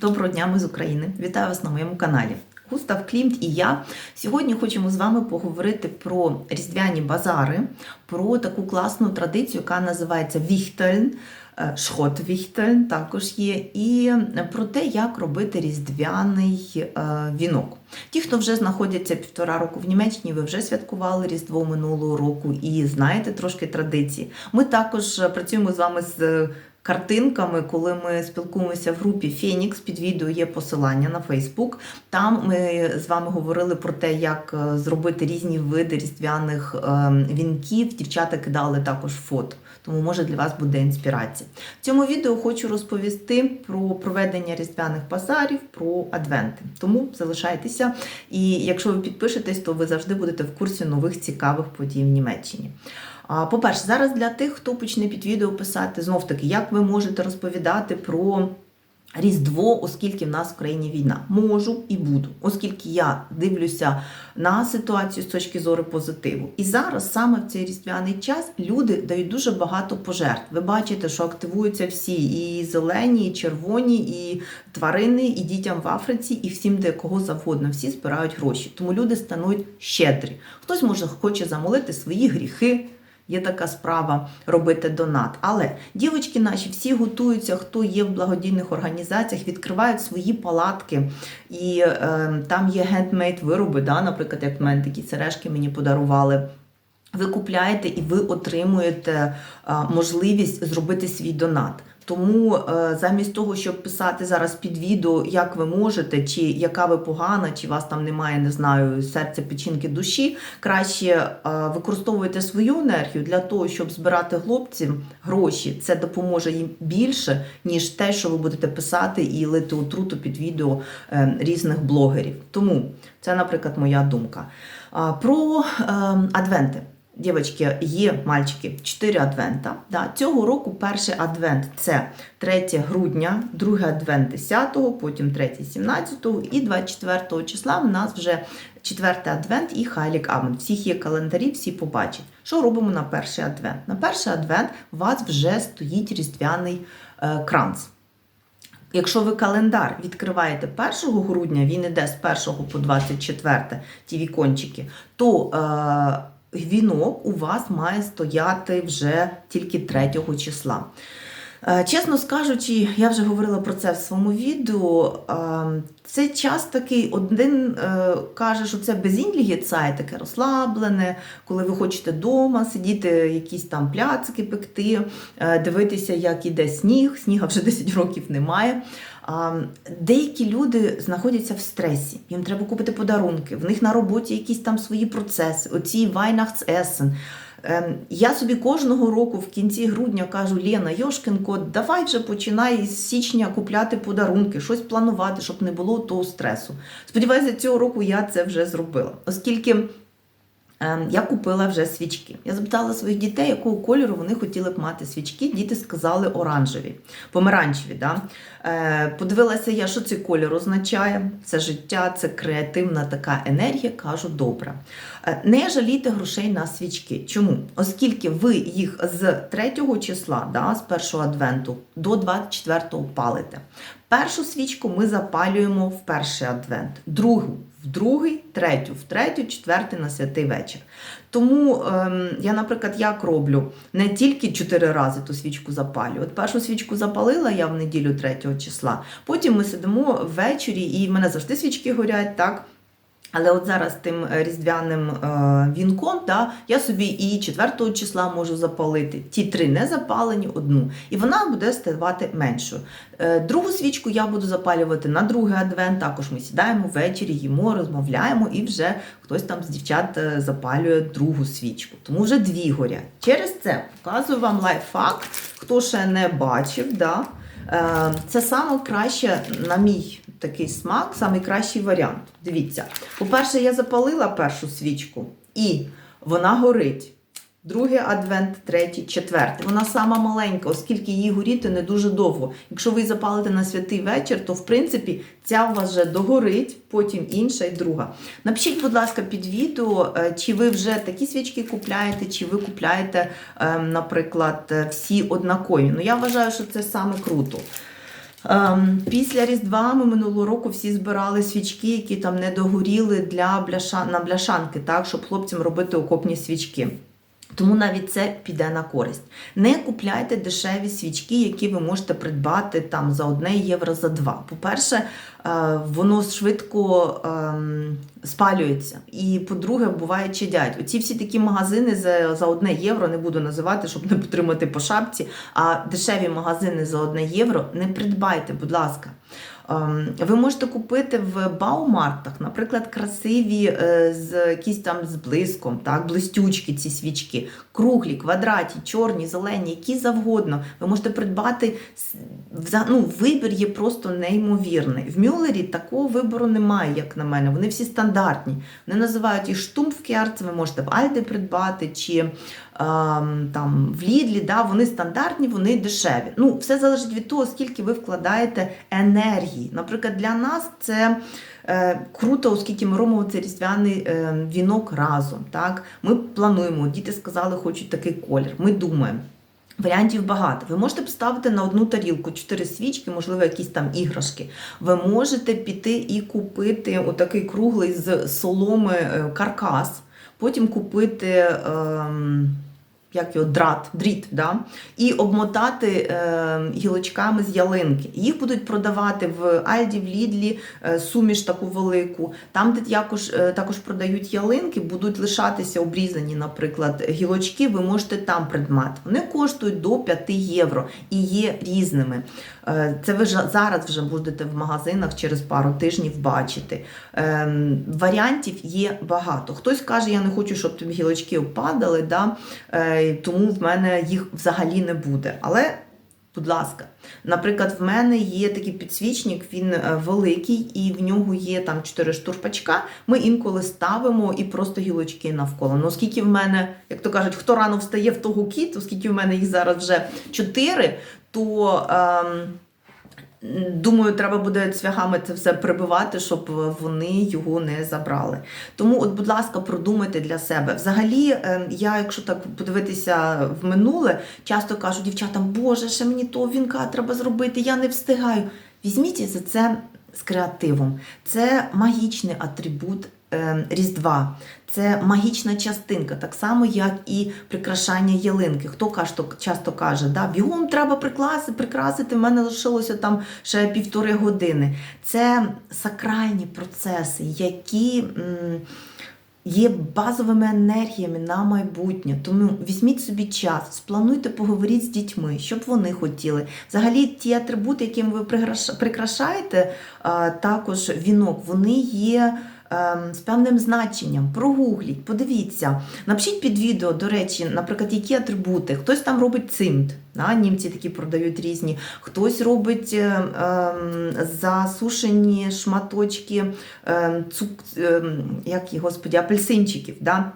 Доброго дня, ми з України. Вітаю вас на моєму каналі. Густав Клімт і я сьогодні хочемо з вами поговорити про різдвяні базари, про таку класну традицію, яка називається Віхтельн, Шхот-Віхтельн також є, і про те, як робити різдвяний е, вінок. Ті, хто вже знаходяться півтора року в Німеччині, ви вже святкували Різдво минулого року і знаєте трошки традиції. Ми також працюємо з вами з картинками, коли ми спілкуємося в групі Фенікс. Під відео є посилання на Фейсбук. Там ми з вами говорили про те, як е, зробити різні види різдвяних е, вінків. Дівчата кидали також фото. Тому може для вас буде інспірація. В цьому відео хочу розповісти про проведення різдвяних базарів, про адвенти. Тому залишайтеся. І якщо ви підпишетесь, то ви завжди будете в курсі нових цікавих подій в Німеччині. По-перше, зараз для тих, хто почне під відео писати, знов таки, як ви можете розповідати про Різдво, оскільки в нас в країні війна. Можу і буду, оскільки я дивлюся на ситуацію з точки зору позитиву. І зараз, саме в цей різдвяний час, люди дають дуже багато пожертв. Ви бачите, що активуються всі і зелені, і червоні, і тварини, і дітям в Африці, і всім, де кого завгодно. Всі збирають гроші. Тому люди стануть щедрі. Хтось може хоче замолити свої гріхи. Є така справа робити донат. Але дівчатки наші всі готуються, хто є в благодійних організаціях, відкривають свої палатки, і е, там є гендмейд вироби. Да? Наприклад, як в мене такі сережки мені подарували. Ви купляєте і ви отримуєте е, можливість зробити свій донат. Тому е, замість того, щоб писати зараз під відео, як ви можете, чи яка ви погана, чи вас там немає, не знаю, серця, печінки душі, краще е, використовуйте свою енергію для того, щоб збирати хлопцям гроші. Це допоможе їм більше, ніж те, що ви будете писати і лити отруту під відео е, різних блогерів. Тому це, наприклад, моя думка. Про адвенти. Дівчатки, є мальчики 4 адвента. Да. Цього року перший адвент це 3 грудня, другий адвент 10, потім 3 17 і 24 числа в нас вже четвертий адвент і Хайлік Амен. Всіх є календарі, всі побачать. Що робимо на перший адвент? На перший адвент у вас вже стоїть різдвяний е, кранц. Якщо ви календар відкриваєте 1 грудня, він іде з 1 по 24 ті вікончики, то е, вінок у вас має стояти вже тільки 3 числа. Чесно скажучи, я вже говорила про це в своєму відео. Цей час такий один е, каже, що це безінлігіцай, таке розслаблене, коли ви хочете вдома сидіти, якісь там пляцки пекти, е, дивитися, як іде сніг. Сніга вже 10 років немає. Деякі люди знаходяться в стресі, їм треба купити подарунки, в них на роботі якісь там свої процеси, оці Weihnachtsеssen. Я собі кожного року в кінці грудня кажу, Лена, Йошкінко, давай вже починай з січня купляти подарунки, щось планувати, щоб не було того стресу. Сподіваюся, цього року я це вже зробила, оскільки. Я купила вже свічки. Я запитала своїх дітей, якого кольору вони хотіли б мати свічки. Діти сказали оранжеві, помаранчеві. Да? Е, подивилася я, що цей кольор означає. Це життя, це креативна така енергія. Кажу, добре. Е, не жалійте грошей на свічки. Чому? Оскільки ви їх з 3 числа, да, з першого адвенту до 24-го палите. Першу свічку ми запалюємо в перший адвент, другу в другий, третю, в третю, четвертий на святий вечір. Тому ем, я, наприклад, як роблю не тільки чотири рази ту свічку запалю. От першу свічку запалила я в неділю 3 числа, потім ми сидимо ввечері, і в мене завжди свічки горять, так? Але от зараз тим е, різдвяним е, вінком да, я собі і 4 числа можу запалити. Ті три не запалені, одну. І вона буде ставати меншою. Е, другу свічку я буду запалювати на другий адвент. Також ми сідаємо ввечері, їмо, розмовляємо, і вже хтось там з дівчат запалює другу свічку. Тому вже дві горять. Через це показую вам лайфхак, хто ще не бачив. Да, це саме краще, на мій такий смак, найкращий варіант. Дивіться, по-перше, я запалила першу свічку, і вона горить. Другий адвент, третій, четвертий. Вона сама маленька, оскільки її горіти не дуже довго. Якщо ви запалите на святий вечір, то в принципі ця у вас вже догорить, потім інша і друга. Напишіть, будь ласка, під відео, е, чи ви вже такі свічки купляєте, чи ви купляєте, ем, наприклад, всі однакові. Ну, я вважаю, що це саме круто. Ем, Після Різдва ми минулого року всі збирали свічки, які там не догоріли для бляша... на бляшанки, так, щоб хлопцям робити окопні свічки. Тому навіть це піде на користь. Не купляйте дешеві свічки, які ви можете придбати там за 1 євро за 2. По-перше, е, воно швидко ем, спалюється. І по-друге, буває чадять. Оці всі такі магазини за, 1 євро не буду називати, щоб не потримати по шапці. А дешеві магазини за 1 євро не придбайте, будь ласка. Ем, Ви можете купити в баумарктах, наприклад, красиві е, з якісь там з блиском, так, блистючки ці свічки, круглі, квадраті, чорні, зелені, які завгодно. Ви можете придбати ну, вибір є просто неймовірний. В Мюллері такого вибору немає, як на мене. Вони всі стандартні. Вони називають їх штумфкерц, ви можете в Альди придбати чи там в Лідлі. Да, вони стандартні, вони дешеві. Ну, все залежить від того, скільки ви вкладаєте енергії. Наприклад, для нас це. Е, Круто, оскільки ми робимо цей різдвяний е, вінок разом. Так? Ми плануємо, діти сказали, хочуть такий колір. Ми думаємо. Варіантів багато. Ви можете поставити на одну тарілку чотири свічки, можливо, якісь там іграшки. Ви можете піти і купити отакий круглий з соломи е, каркас, потім купити. ем, як його драт, дріт, да? і обмотати е, гілочками з ялинки. Їх будуть продавати в Альді, в Лідлі е, суміш таку велику. Там, де також, е, також продають ялинки, будуть лишатися обрізані, наприклад, гілочки, ви можете там придбати. Вони коштують до 5 євро і є різними. Е, Це ви зараз вже будете в магазинах через пару тижнів бачити. Ем, Варіантів є багато. Хтось каже, я не хочу, щоб тобі гілочки впадали, да? е, тому в мене їх взагалі не буде. Але, будь ласка, наприклад, в мене є такий підсвічник, він е, великий, і в нього є там 4 штурпачка. Ми інколи ставимо і просто гілочки навколо. Ну, оскільки в мене, як то кажуть, хто рано встає, в того кіт, оскільки в мене їх зараз вже 4, то. Ем, Думаю, треба буде цвягами це все прибивати, щоб вони його не забрали. Тому, от, будь ласка, продумайте для себе. Взагалі, е, я, якщо так подивитися в минуле, часто кажу дівчатам, Боже, ще мені того вінка треба зробити, я не встигаю. Візьміть за це з креативом. Це магічний атрибут Різдва. Це магічна частинка, так само, як і прикрашання ялинки. Хто часто каже, да, бігом треба прикрасити, прикрасити, в мене лишилося там ще півтори години. Це сакральні процеси, які. Є базовими енергіями на майбутнє. Тому візьміть собі час, сплануйте, поговоріть з дітьми, щоб вони хотіли. Взагалі, ті атрибути, якими ви прикрашаєте, також вінок, вони є. Ем, З певним значенням, прогугліть, подивіться, напишіть під відео, до речі, наприклад, які атрибути. Хтось там робить цимт, да? німці такі продають різні, хтось робить е, ем, засушені шматочки ем, цук, ем, як господі, апельсинчиків. Да?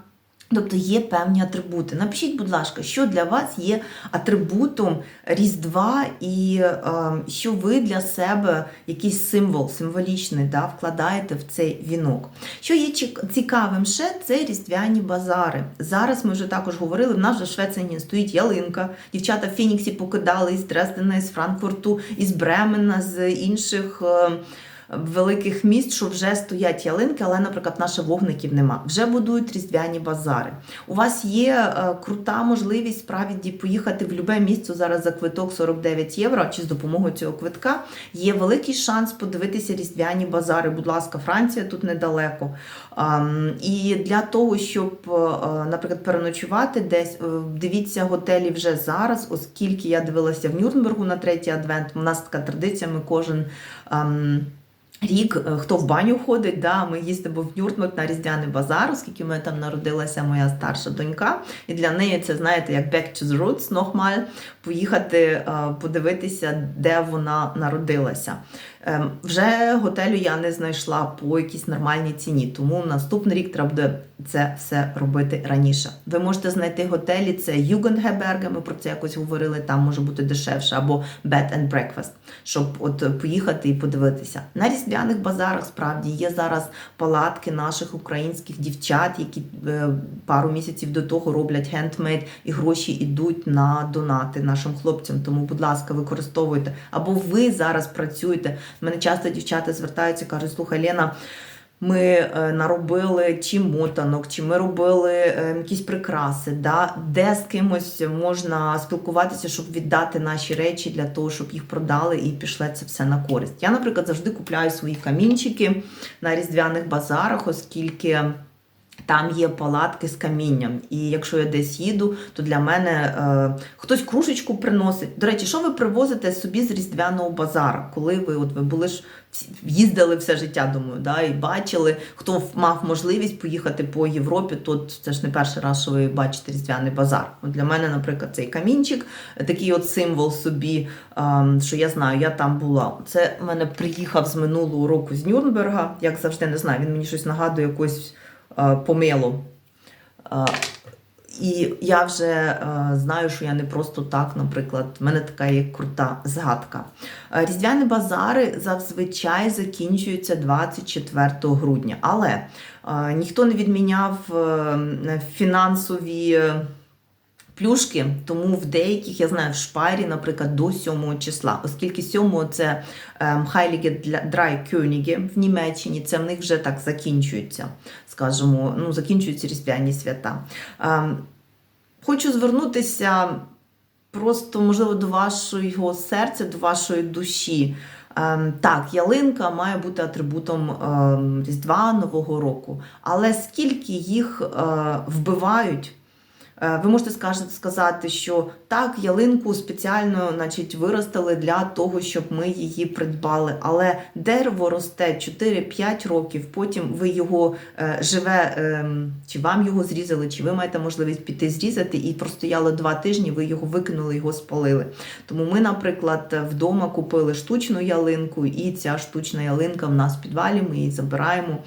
Тобто є певні атрибути. Напишіть, будь ласка, що для вас є атрибутом Різдва, і е, що ви для себе якийсь символ, символічний, да, вкладаєте в цей вінок. Що є цікавим ще, це різдвяні базари. Зараз ми вже також говорили, в нас вже в Швецені стоїть ялинка. Дівчата в Фініксі покидали із Дрездена, із Франкфурту, із Бремена, з інших. Великих міст, що вже стоять ялинки, але, наприклад, наших вогників нема. Вже будують різдвяні базари. У вас є е, крута можливість справді поїхати в любе місце зараз за квиток 49 євро, чи з допомогою цього квитка. Є великий шанс подивитися різдвяні базари. Будь ласка, Франція тут недалеко. І для того, щоб, е, наприклад, переночувати десь, е, дивіться готелі вже зараз, оскільки я дивилася в Нюрнбергу на третій адвент. У нас така традиція, ми кожен. Рік, е, хто в баню ходить, да, ми їздимо в Нюрнберг на Різдвяний базар, оскільки мене там народилася моя старша донька. І для неї це, знаєте, як back to the roots, нохмаль, поїхати е, подивитися, де вона народилася. Ем, Вже готелю я не знайшла по якійсь нормальній ціні, тому наступний рік треба буде це все робити раніше. Ви можете знайти готелі, це Югенхеберге, ми про це якось говорили, там може бути дешевше, або Bed and Breakfast, щоб от поїхати і подивитися. На різдвяних базарах справді є зараз палатки наших українських дівчат, які е, пару місяців до того роблять хендмейд, і гроші йдуть на донати нашим хлопцям. Тому, будь ласка, використовуйте. Або ви зараз працюєте. Мене часто дівчата звертаються, кажуть, слухай, Лена. Ми е, наробили чи мотанок, чи ми робили е, якісь прикраси, да? де з кимось можна спілкуватися, щоб віддати наші речі для того, щоб їх продали і пішли це все на користь. Я, наприклад, завжди купляю свої камінчики на різдвяних базарах, оскільки. Там є палатки з камінням, і якщо я десь їду, то для мене е, хтось кружечку приносить. До речі, що ви привозите собі з різдвяного базару, коли ви от ви були ж їздили все життя, думаю, да, і бачили, хто мав можливість поїхати по Європі, то це ж не перший раз, що ви бачите різдвяний базар. От для мене, наприклад, цей камінчик, такий от символ собі, е, що я знаю, я там була. Це в мене приїхав з минулого року з Нюрнберга, як завжди, не знаю. Він мені щось нагадує якось е, помилу. Е, І я вже е, знаю, що я не просто так, наприклад, в мене така є крута згадка. Е, Різдвяні базари зазвичай закінчуються 24 грудня, але е, ніхто не відміняв е, фінансові. Плюшки, тому в деяких, я знаю, в шпарі, наприклад, до 7 числа, оскільки 7 це ем, Heilige Drei в Німеччині, це в них вже так закінчується, скажімо, ну, закінчуються різдвяні свята. Ем, Хочу звернутися просто, можливо, до вашого серця, до вашої душі. Ем, Так, ялинка має бути атрибутом Різдва Нового року, але скільки їх е, вбивають? Е, Ви можете сказати, що так, ялинку спеціально значить, виростили для того, щоб ми її придбали. Але дерево росте 4-5 років, потім ви його е, живе, ем, чи вам його зрізали, чи ви маєте можливість піти зрізати, і простояло два тижні, ви його викинули, його спалили. Тому ми, наприклад, вдома купили штучну ялинку, і ця штучна ялинка в нас в підвалі, ми її забираємо.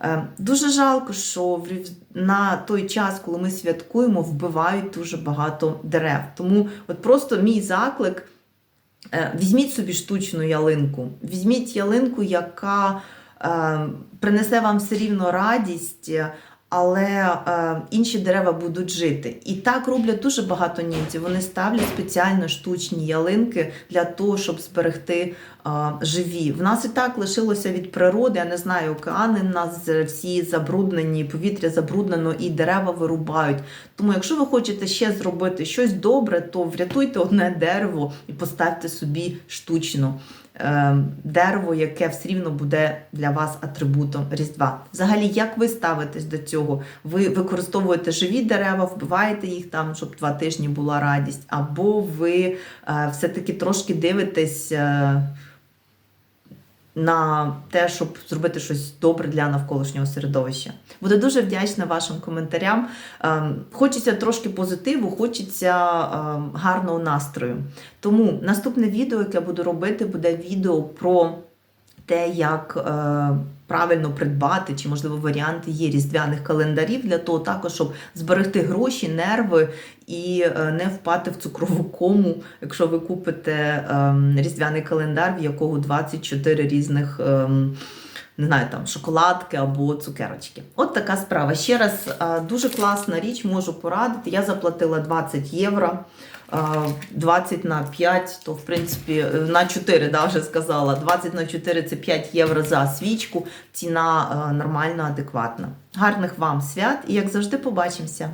Е, Дуже жалко, що на той час, коли ми святкуємо, вбивають дуже багато дерев. Тому от просто мій заклик: е, візьміть собі штучну ялинку, візьміть ялинку, яка е, принесе вам все рівно радість. Але е, інші дерева будуть жити. І так роблять дуже багато німців. Вони ставлять спеціально штучні ялинки для того, щоб зберегти е, живі. В нас і так лишилося від природи. Я не знаю, океани в нас всі забруднені, повітря забруднено і дерева вирубають. Тому, якщо ви хочете ще зробити щось добре, то врятуйте одне дерево і поставте собі штучно дерево, яке все рівно буде для вас атрибутом Різдва. Взагалі, як ви ставитесь до цього? Ви використовуєте живі дерева, вбиваєте їх там, щоб два тижні була радість, або ви е, все-таки трошки дивитесь. На те, щоб зробити щось добре для навколишнього середовища. Буду дуже вдячна вашим коментарям. Ем, Хочеться трошки позитиву, хочеться ем, гарного настрою. Тому наступне відео, яке буду робити, буде відео про те, як е, правильно придбати, чи, можливо, варіанти є різдвяних календарів для того, також, щоб зберегти гроші, нерви і е, не впати в цукрову кому, якщо ви купите е, різдвяний календар, в якого 24 різних. Е, не знаю, там шоколадки або цукерочки. От така справа. Ще раз, е, дуже класна річ, можу порадити. Я заплатила 20 євро. Е, 20 на 5, то в принципі е, на 4, да, вже сказала. 20 на 4 це 5 євро за свічку. Ціна е, нормальна, адекватна. Гарних вам свят і як завжди побачимося.